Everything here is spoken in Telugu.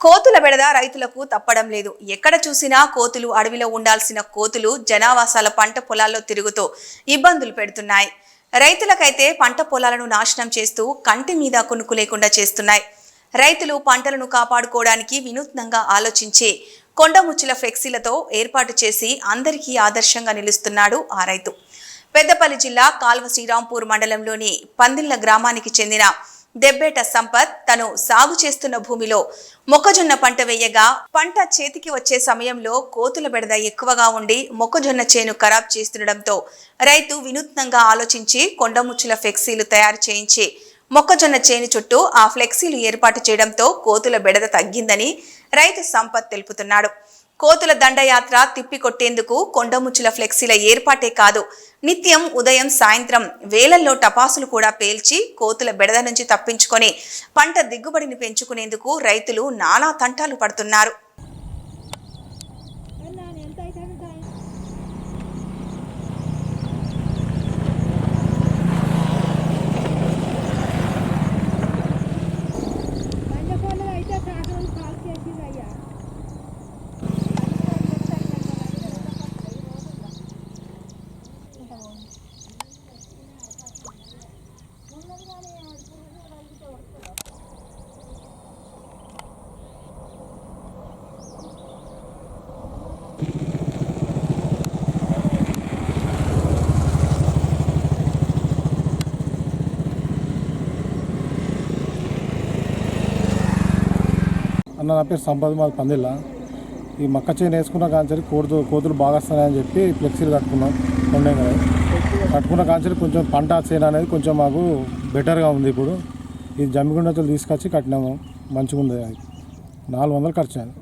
కోతుల బెడద రైతులకు తప్పడం లేదు. ఎక్కడ చూసినా కోతులు అడవిలో ఉండాల్సిన కోతులు జనావాసాల పంట పొలాల్లో తిరుగుతూ ఇబ్బందులు పెడుతున్నాయి. రైతులకైతే పంట పొలాలను నాశనం చేస్తూ కంటి మీద కునుకు లేకుండా చేస్తున్నాయి. రైతులు పంటలను కాపాడుకోవడానికి వినూత్నంగా ఆలోచించి కొండముచ్చుల ఫ్లెక్సీలతో ఏర్పాటు చేసి అందరికీ ఆదర్శంగా నిలుస్తున్నాడు ఆ రైతు. పెద్దపల్లి జిల్లా కాల్వ శ్రీరాంపూర్ మండలంలోని పందిళ్ళ గ్రామానికి చెందిన దెబ్బేట సంపత్ తను సాగు చేస్తున్న భూమిలో మొక్కజొన్న పంట వేయగా పంట చేతికి వచ్చే సమయంలో కోతుల బెడద ఎక్కువగా ఉండి మొక్కజొన్న చేను ఖరాబ్ చేస్తుండటంతో రైతు వినూత్నంగా ఆలోచించి కొండముచ్చుల ఫ్లెక్సీలు తయారు చేయించి మొక్కజొన్న చేను చుట్టూ ఆ ఫ్లెక్సీలు ఏర్పాటు చేయడంతో కోతుల బెడద తగ్గిందని రైతు సంపత్ తెలుపుతున్నాడు. కోతుల దండయాత్ర తిప్పికొట్టేందుకు కొండముచ్చుల ఫ్లెక్సీల ఏర్పాటే కాదు నిత్యం ఉదయం సాయంత్రం వేలల్లో టపాసులు కూడా పేల్చి కోతుల బెడద నుంచి తప్పించుకొని పంట దిగుబడిని పెంచుకునేందుకు రైతులు నానా తంటాలు పడుతున్నారు. అన్న నా పేరు సంపద మాది పందిళ్ళ ఈ మక్క చేను వేసుకున్న సరే కోతులు కోతులు బాగా వస్తున్నాయని చెప్పి ఫ్లెక్సీలు కట్టుకున్నాం కొండే కదా కట్టుకున్న సరే కొంచెం పంట చేను అనేది కొంచెం మాకు బెటర్గా ఉంది ఇప్పుడు. ఈ జమ్మిగుండతో తీసుకొచ్చి కట్టినాము. మంచిగా ఉంది అది. నాలుగు వందలు ఖర్చు అయింది